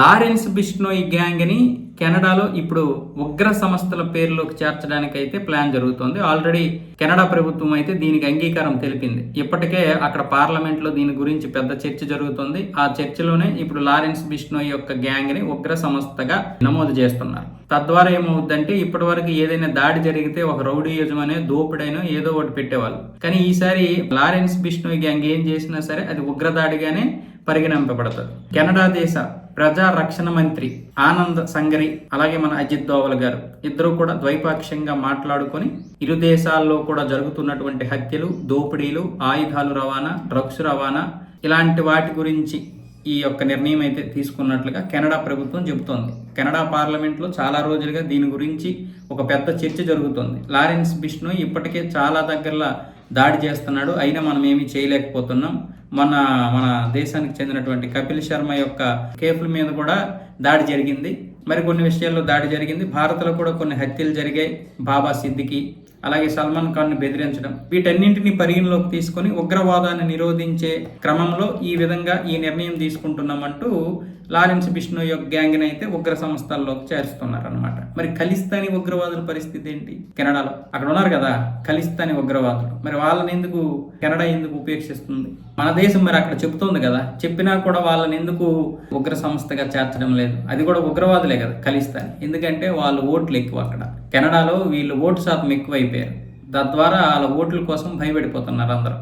Lawrence Bishnoi గ్యాంగ్ని కెనడాలో ఇప్పుడు ఉగ్ర సంస్థల పేరులోకి చేర్చడానికి అయితే ప్లాన్ జరుగుతోంది. ఆల్రెడీ కెనడా ప్రభుత్వం అయితే దీనికి అంగీకారం తెలిపింది. ఇప్పటికే అక్కడ పార్లమెంట్లో దీని గురించి పెద్ద చర్చ జరుగుతుంది. ఆ చర్చలోనే ఇప్పుడు లారెన్స్ బిష్నోయ్ యొక్క గ్యాంగ్ని ఉగ్ర సంస్థగా నమోదు చేస్తున్నారు. తద్వారా ఏమవుద్దంటే ఇప్పటి వరకు ఏదైనా దాడి జరిగితే ఒక రౌడీ అనే దోపిడైనో ఏదో ఒకటి పెట్టేవాళ్ళు. కానీ ఈసారి లారెన్స్ బిష్నోయ్ గ్యాంగ్ ఏం చేసినా సరే అది ఉగ్రదాడిగానే పరిగణింపబడుతుంది. కెనడా దేశ ప్రజా రక్షణ మంత్రి ఆనంద్ సంగరి అలాగే మన అజిత్ దోవల్ గారు. ఇద్దరు కూడా ద్వైపాక్షికంగా మాట్లాడుకొని ఇరు దేశాల్లో కూడా జరుగుతున్నటువంటి హత్యలు దోపిడీలు ఆయుధాలు రవాణా డ్రగ్స్ రవాణా ఇలాంటి వాటి గురించి ఈ యొక్క నిర్ణయం అయితే తీసుకున్నట్లుగా కెనడా ప్రభుత్వం చెబుతోంది. కెనడా పార్లమెంట్లో చాలా రోజులుగా దీని గురించి ఒక పెద్ద చర్చ జరుగుతుంది. లారెన్స్ బిష్ను ఇప్పటికే చాలా దగ్గరలో దాడి చేస్తున్నాడు. అయినా మనం ఏమీ చేయలేకపోతున్నాం. మన మన దేశానికి చెందినటువంటి కపిల్ శర్మ యొక్క కేఫ్ల మీద కూడా దాడి జరిగింది. మరి కొన్ని విషయాల్లో దాడి జరిగింది. భారత్లో కూడా కొన్ని హత్యలు జరిగాయి. బాబా సిద్దికి అలాగే సల్మాన్ ఖాన్ను బెదిరించడం. వీటన్నింటినీ పరిగణలోకి తీసుకొని ఉగ్రవాదాన్ని నిరోధించే క్రమంలో ఈ విధంగా ఈ నిర్ణయం తీసుకుంటున్నామంటూ లారెన్స్ బిష్ణు యొక్క గ్యాంగ్ని అయితే ఉగ్ర సంస్థల్లోకి చేరుస్తున్నారనమాట మరి ఖలిస్తానీ ఉగ్రవాదుల పరిస్థితి ఏంటి? కెనడాలో. అక్కడ ఉన్నారు కదా ఖలిస్తానీ ఉగ్రవాదులు. మరి వాళ్ళని ఎందుకు కెనడా ఎందుకు ఉపేక్షిస్తుంది? మన దేశం మరి అక్కడ చెప్తుంది కదా చెప్పినా కూడా వాళ్ళని ఎందుకు ఉగ్ర సంస్థగా చేర్చడం లేదు? అది కూడా ఉగ్రవాదులే కదా ఖలిస్తాన్. ఎందుకంటే వాళ్ళు ఓట్లు ఎక్కువ అక్కడ. కెనడాలో వీళ్ళు ఓటు శాతం ఎక్కువ అయిపోయారు తద్వారా వాళ్ళ ఓట్ల కోసం భయపడిపోతున్నారు అందరూ.